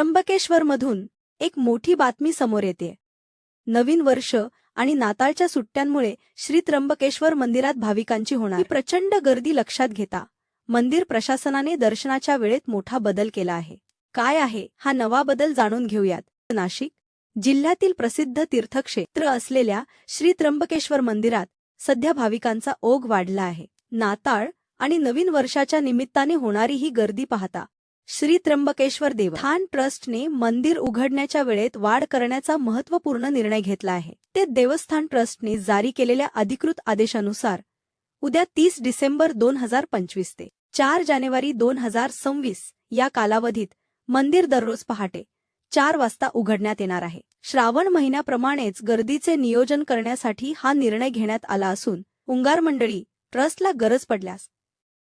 त्र्यंबकेश्वरमधून एक मोठी बातमी समोर येते. नवीन वर्ष आणि नाताळच्या सुट्ट्यांमुळे श्री त्र्यंबकेश्वर मंदिरात भाविकांची होणार. प्रचंड गर्दी लक्षात घेता मंदिर प्रशासनाने दर्शनाच्या वेळेत मोठा बदल केला आहे. काय आहे हा नवा बदल जाणून घेऊयात. नाशिक जिल्ह्यातील प्रसिद्ध तीर्थक्षेत्र असलेल्या श्री त्र्यंबकेश्वर मंदिरात सध्या भाविकांचा ओघ वाढला आहे. नाताळ आणि नवीन वर्षाच्या निमित्ताने होणारी ही गर्दी पाहता श्री त्र्यंबकेश्वर देवस्थान ट्रस्टने मंदिर उघडण्याच्या वेळेत वाढ करण्याचा महत्त्वपूर्ण निर्णय घेतला आहे. ते देवस्थान ट्रस्टने जारी केलेल्या अधिकृत आदेशानुसार उद्या तीस डिसेंबर दोन हजार पंचवीस ते चार जानेवारी दोन हजार सव्वीस या कालावधीत मंदिर दररोज पहाटे चार वाजता उघडण्यात येणार आहे. श्रावण महिन्याप्रमाणेच गर्दीचे नियोजन करण्यासाठी हा निर्णय घेण्यात आला असून उंगार मंडळी ट्रस्टला गरज पडल्यास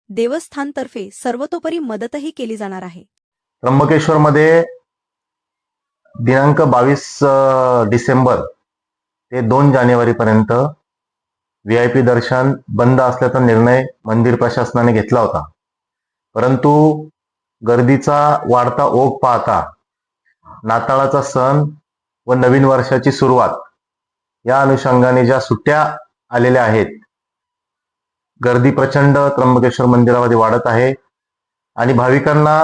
देवस्थानतर्फे सर्वतोपरी मदतही केली जाणार आहे. त्र्यंबकेश्वरमध्ये दिनांक बावीस डिसेंबर ते दोन जानेवारीपर्यंत व्ही आय पी दर्शन बंद असल्याचा निर्णय मंदिर प्रशासनाने घेतला होता. परंतु गर्दीचा वाढता ओघ पाहता नाताळाचा सण व नवीन वर्षाची सुरुवात या अनुषंगाने ज्या सुट्ट्या आलेल्या आहेत गर्दी प्रचंड त्र्यंबकेश्वर मंदिरामध्ये वाढत आहे. आणि भाविकांना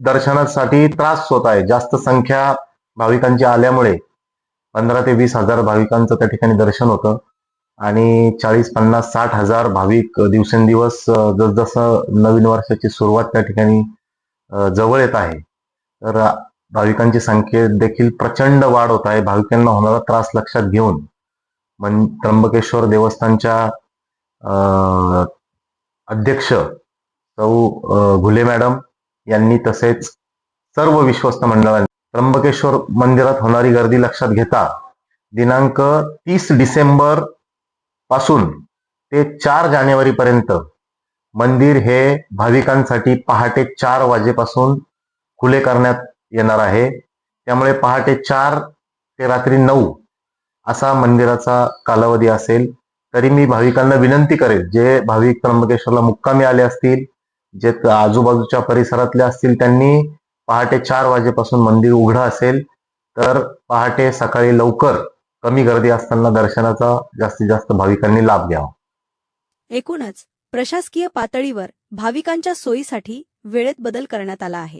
दर्शनासाठी त्रास होत आहे. जास्त संख्या भाविकांची आल्यामुळे पंधरा ते वीस हजार भाविकांचं त्या ठिकाणी दर्शन होतं. आणि चाळीस पन्नास साठ हजार भाविक दिवसेंदिवस जसजसं नवीन वर्षाची सुरुवात त्या ठिकाणी जवळ येत आहे. तर भाविकांची संख्येत देखील प्रचंड वाढ होत आहे. भाविकांना होणारा त्रास लक्षात घेऊन मन त्र्यंबकेश्वर देवस्थानच्या अध्यक्ष सौ घुले मॅडम यांनी तसेच सर्व विश्वस्त मंडळांनी त्र्यंबकेश्वर मंदिरात होणारी गर्दी लक्षात घेता दिनांक तीस डिसेंबरपासून ते चार जानेवारी पर्यंत मंदिर हे भाविकांसाठी पहाटे चार वाजेपासून खुले करण्यात येणार आहे. त्यामुळे पहाटे चार ते रात्री नऊ असा मंदिराचा कालावधी असेल. तरी मी भाविकांना विनंती करेल जे भाविक त्र्यंबकेश्वरला मुक्कामी आले असतील जे आजूबाजूच्या परिसरातले असतील त्यांनी पहाटे चार वाजेपासून मंदिर उघडं असेल तर पहाटे सकाळी लवकर कमी गर्दी असताना दर्शनाचा जास्तीत जास्त भाविकांनी लाभ घ्यावा. एकूणच प्रशासकीय पातळीवर भाविकांच्या सोयीसाठी वेळेत बदल करण्यात आला आहे.